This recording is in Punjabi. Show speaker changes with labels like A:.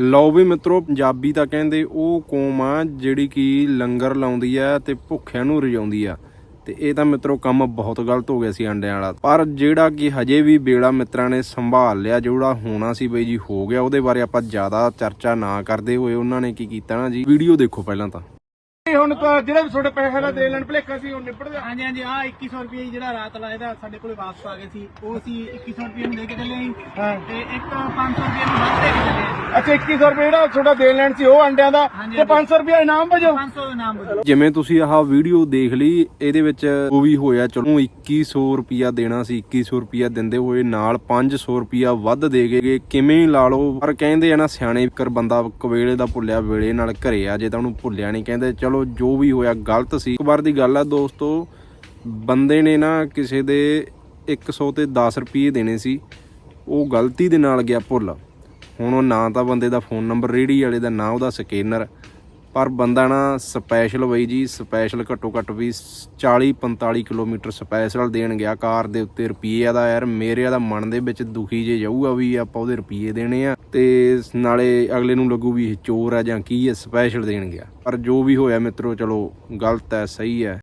A: ਲਓ ਵੀ ਮਿੱਤਰੋ, ਪੰਜਾਬੀ ਤਾਂ ਕਹਿੰਦੇ ਉਹ ਕੌਮ ਆ ਜਿਹੜੀ ਕਿ ਲੰਗਰ ਲਾਉਂਦੀ ਆ ਤੇ ਭੁੱਖਿਆਂ ਨੂੰ ਰਜਾਉਂਦੀ ਆ। ਤੇ ਇਹ ਤਾਂ ਮਿੱਤਰੋ ਕੰਮ ਬਹੁਤ ਗਲਤ ਹੋ ਗਿਆ ਸੀ ਅੰਡਿਆਂ ਵਾਲਾ। ਪਰ ਜਿਹੜਾ ਕਿ ਹਜੇ ਵੀ ਬੇੜਾ ਮਿੱਤਰਾਂ ਨੇ ਸੰਭਾਲ ਲਿਆ, ਜਿਹੜਾ ਹੋਣਾ ਸੀ ਬਈ ਜੀ, ਹੋ ਗਿਆ। ਉਹਦੇ ਬਾਰੇ ਆਪਾਂ ਜ਼ਿਆਦਾ ਚਰਚਾ ਨਾ ਕਰਦੇ ਹੋਏ ਉਹਨਾਂ ਨੇ ਕੀ ਕੀਤਾ ਨਾ ਜੀ? ਵੀਡੀਓ ਦੇਖੋ ਪਹਿਲਾਂ ਤਾਂ।
B: ਹੁਣ ਤਾਂ ਜਿਹੜਾ ਵੀ ਤੁਹਾਡੇ ਪੈਸੇ ਦਾ ਦੇ ਲੈਣ ਭਲੇਖਾ ਸੀ ਉਹ ਨਿਬੜ ਗਿਆ
C: ਹਾਂਜੀ ਹਾਂਜੀ ਆ 2100 ਰੁਪਏ ਜਿਹੜਾ ਰਾਤ ਵਾਲਾ ਇਹਦਾ ਸਾਡੇ ਕੋਲੇ ਵਾਪਸ ਆ ਗਏ ਸੀ। ਉਹ ਅਸੀਂ 2100 ਰੁਪਏ ਨੂੰ ਦੇ ਕੇ ਚੱਲੇ ਸੀ
B: ਹਾਂ।
C: ਤੇ ਇੱਕ 500 ਰੁਪਏ ਨੂੰ ਵੱਧ ਦੇ ਕੇ ਚੱਲੇ ਸੀ
B: ਅੱਛਾ 2100 ਰੁਪਏ ਜਿਹੜਾ ਤੁਹਾਡਾ ਦੇ ਲੈਣ ਸੀ ਉਹ ਅੰਡਿਆਂ ਦਾ। ਤੇ 500 ਰੁਪਏ ਇਨਾਮ ਵਜੋ?
C: 500 ਦਾ ਨਾਮ ਬੋਲੋ
A: ਜਿਵੇਂ ਤੁਸੀਂ ਆਹ ਵੀਡੀਓ ਦੇਖ ਲਈ ਇਹਦੇ ਵਿੱਚ ਉਹ ਵੀ ਹੋਇਆ ਚਲੋ 2100 ਰੁਪਿਆ ਦੇਣਾ ਸੀ 2100 ਰੁਪਿਆ ਦਿੰਦੇ ਹੋਏ ਨਾਲ 500 ਰੁਪਿਆ ਵੱਧ ਦੇ ਗਏ। ਕਿਵੇਂ ਲਾ ਲਓ ਪਰ ਕਹਿੰਦੇ ਆ ਨਾ ਸਿਆਣੇ ਕਰ ਬੰਦਾ ਕਵੇਲੇ ਦਾ ਭੁੱਲਿਆ ਵੇਲੇ ਨਾਲ ਘਰੇ ਆ ਜੇ ਤਾਂ ਉਹਨੂੰ ਭੁੱਲਿਆ ਨਹੀਂ ਕਹਿੰਦੇ ਚਲੋ ਜੋ ਵੀ ਹੋਇਆ, ਗਲਤ ਸੀ। ਇੱਕ ਵਾਰ ਦੀ ਗੱਲ ਆ ਦੋਸਤੋ, ਬੰਦੇ ਨੇ ਨਾ ਕਿਸੇ ਦੇ 100 ਤੇ 10 ਰੁਪਏ ਦੇਣੇ ਸੀ। ਉਹ ਗਲਤੀ ਦੇ ਨਾਲ ਗਿਆ ਭੁੱਲ। ਹੁਣ ਉਹ ਨਾ ਤਾਂ ਬੰਦੇ ਦਾ ਫੋਨ ਨੰਬਰ ਰੇੜੀ ਵਾਲੇ ਦਾ, ਨਾ ਉਹਦਾ ਸਕੈਨਰ। ਪਰ ਬੰਦਾ ਨਾ ਸਪੈਸ਼ਲ ਬਈ ਜੀ, ਸਪੈਸ਼ਲ ਘੱਟੋ ਘੱਟ ਵੀ 40 45 ਕਿਲੋਮੀਟਰ ਸਪੈਸ਼ਲ ਦੇਣ ਗਿਆ ਕਾਰ ਦੇ ਉੱਤੇ ਰੁਪਈਏ ਦਾ ਯਾਰ, ਮੇਰੇ ਦਾ ਮਨ ਦੇ ਵਿੱਚ ਦੁਖੀ ਜੇ ਜਾਊਗਾ ਵੀ ਆਪਾਂ ਉਹਦੇ ਰੁਪਈਏ ਦੇਣੇ ਆ ਤੇ ਨਾਲੇ ਅਗਲੇ ਨੂੰ ਲੱਗੂ ਵੀ ਇਹ ਚੋਰ ਆ ਜਾਂ ਕੀ ਹੈ ਸਪੈਸ਼ਲ ਦੇਣ ਗਿਆ। ਪਰ ਜੋ ਵੀ ਹੋਇਆ ਮਿੱਤਰੋ, ਚਲੋ ਗਲਤ ਹੈ, ਸਹੀ ਹੈ।